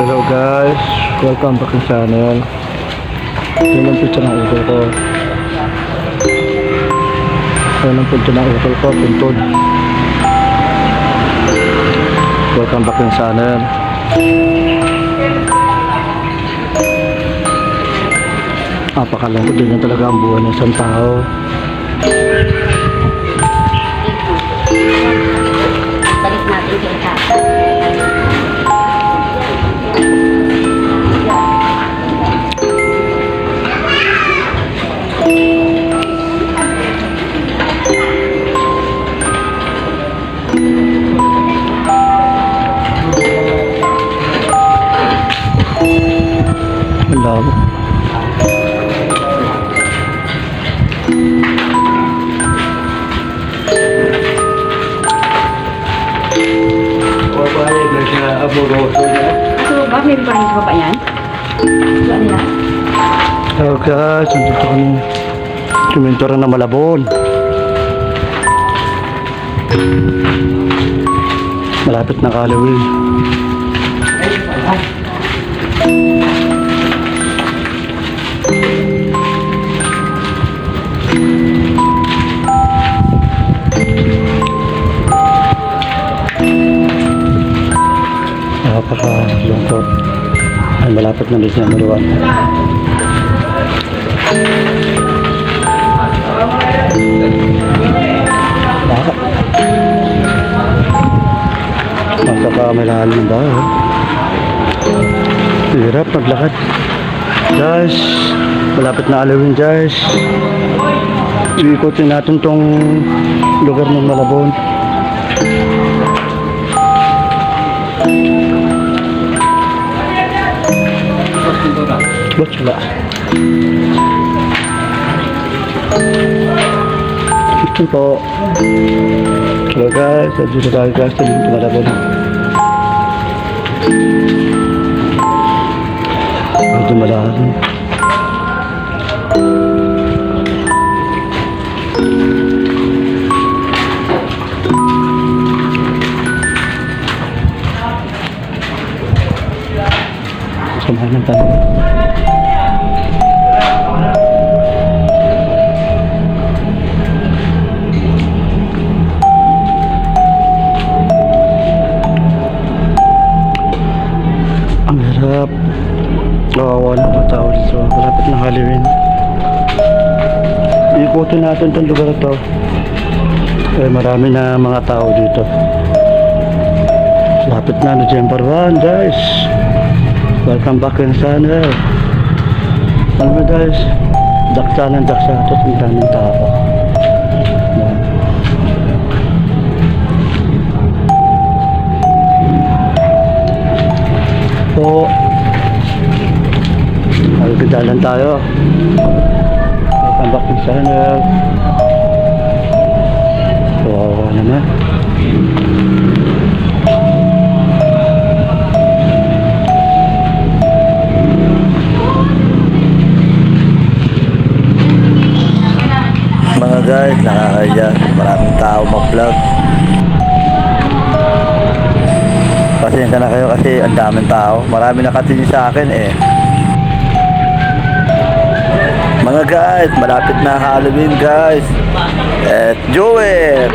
Hello guys, welcome back to channel. Yan ang picture ng utol ko. Yan ang picture ng utol ko, puntod. Welcome back to channel. Napakalangkot din yan talaga ang buhay ng isang tao. Ba? Meron rin sa baba yan? Saan yan? Hello guys, nandito kami Sumintura na Malabon Malapit na Halloween Napaka-lungkot Ay malapit na dito na Maluwan Baka. Magkakamilahan ng bahay. oh. Hirap maglakad. Guys, malapit na Halloween guys. Iikutin natin tong lugar ng Malabon. Ba't wala? Ito po. Hello guys, dito tayo guys sa dito malabon. Medyo Ikutin natin itong lugar na to. Eh, marami na mga tao dito. Lapit na November 1, guys. Welcome back in sana. Alam mo guys, daksa ng daksa ito. Ang daming tao. Po. Magkadalan tayo. Welcome back to channel. Kawawa naman. Mga guys, nakakaya. Maraming tao mag-vlog. Pasensya na kayo kasi ang daming tao. Marami nakatingin sa akin eh. Mga guys, malapit na Halloween guys. At Joel!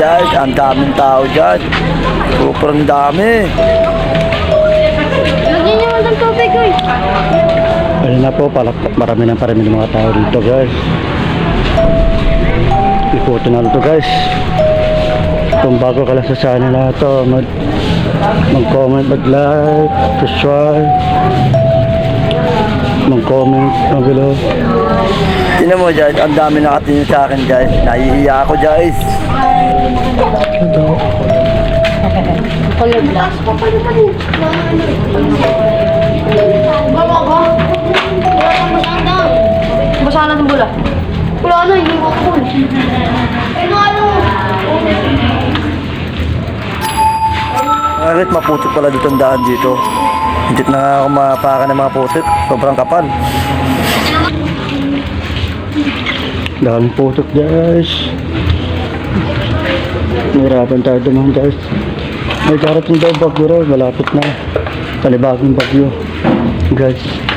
Guys, ang daming tao dyan. Sobrang dami. Lagyan niyo ng tubig, oy. Ayun na po, palakpak marami ng parami ng mga tao dito guys. Ikutin na ito guys. Kung bago ka lang sa channel na ito, mag, mag-comment, mag-like, subscribe, mag-comment, mag below. Tingnan mo guys, ang dami nakatingin sa akin guys. Nahihiya ako guys. Ito. Kulog lang. Basa na ng bula. Wala na, hindi ko cool. Ano ano? Bakit maputik pala dito ang daan dito? Hindi na nga ako mapakan ng mga putik. Sobrang kapal. Daming putok guys. Nahirapan tayo dumaan guys. May darating daw bagyo raw. Malapit na. Talibagong bagyo. Guys.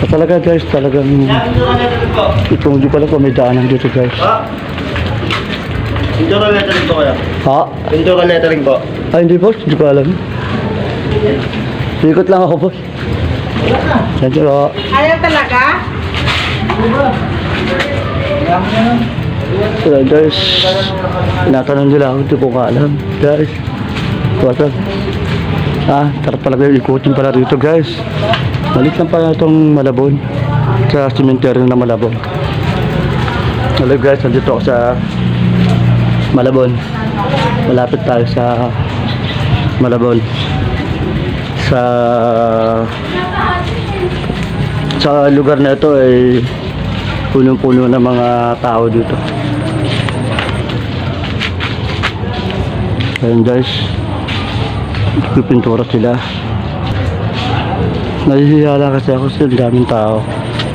Ah, Talaga guys, talagang itong di pala kung may daanan dito guys. Pintura lettering po kaya? Ha? Pintura lettering po. Ay, hindi boss. Hindi ko alam. Ikot lang ako boss. Yan siya po. Ayaw talaga? So, guys, tinatanong nila ako, hindi ko ka alam. Guys, what's up? Ah, tara talaga yung ikutin pala dito guys. Malit lang pala itong Malabon. Sa cemetery na Malabon. Hello guys, nandito ako sa Malabon. Malapit tayo sa Malabon. Sa sa lugar na ito ay punong-puno ng mga tao dito. Ayun guys, pipintura sila. Nahihiya lang kasi ako sa daming tao.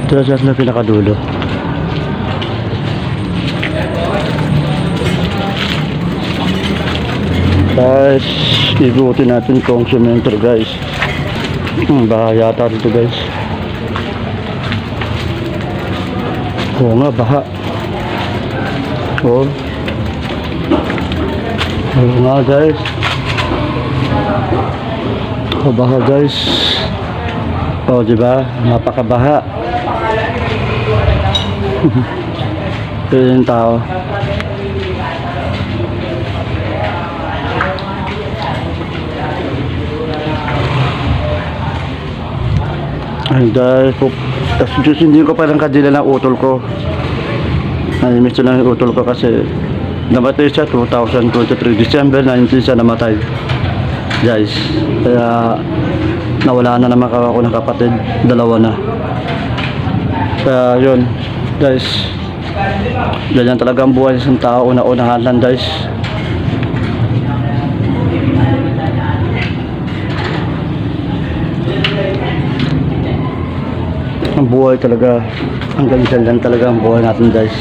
Ito na sa pinakadulo. Guys, igutin natin kung cemetery guys. Hmm, baha yata dito guys. Oo nga, baha. Oo. Oo nga guys. O baha guys. O diba? Napakabaha. Ito yung tao. Ay dahil po, Diyos hindi ko parang kadila ng utol ko. Namimiss lang yung utol ko kasi namatay siya 2023 December 19 siya namatay. Guys, kaya nawala na naman ako ng kapatid, dalawa na. Kaya yun, guys, ganyan talaga ang buhay isang tao, una-unahan lang guys. ang buhay talaga. Hanggang dyan lang talaga ang buhay natin guys.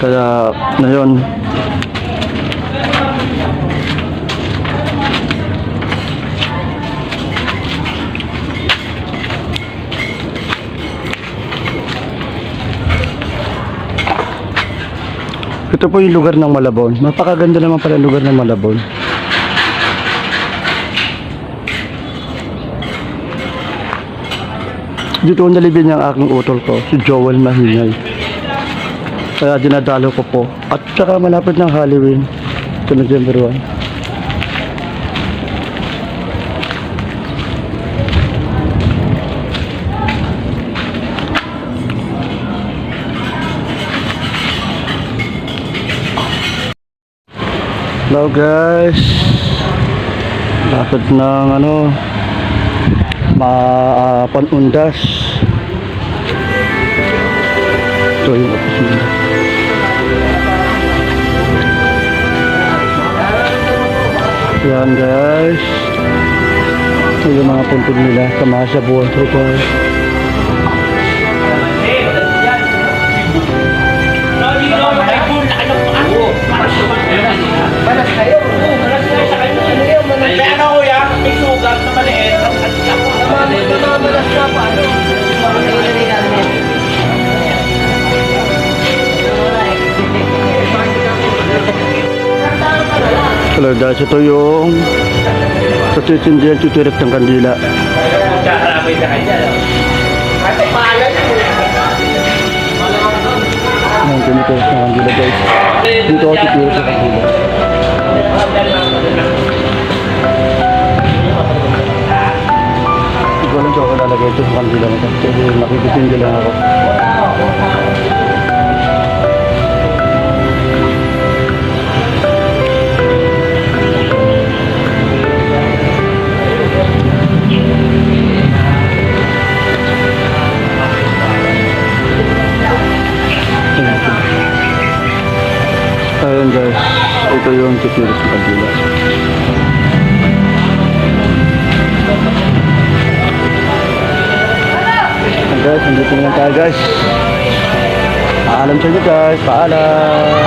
Kaya ngayon ito po yung lugar ng Malabon napakaganda naman pala lugar ng Malabon Dito ko nalibin ang aking utol ko, si Joel Mahingay. Kaya dinadalo ko po. At saka malapit ng Halloween, ito November 1. Hello guys. Lapit ng ano, mapanundas. Ito yung opisina. Yan guys. Ito yung mga puntod nila sa mga sabuan May ano kuya, may sugat na maliit. Tapos at ako. Hello guys, ito yung sa titindihan tuturip ng kandila. Sa. Ang tumiturip ng kandila. guys. Dito ako titira sa kabila. Hindi ko alam kung ako lalagay ito sa kabila na ito. Kasi nakikitindi lang ako. Ayun guys, ito yung titira sa kabila. Ayan guys, nandito na tayo guys. Paalam sa inyo guys, paalam.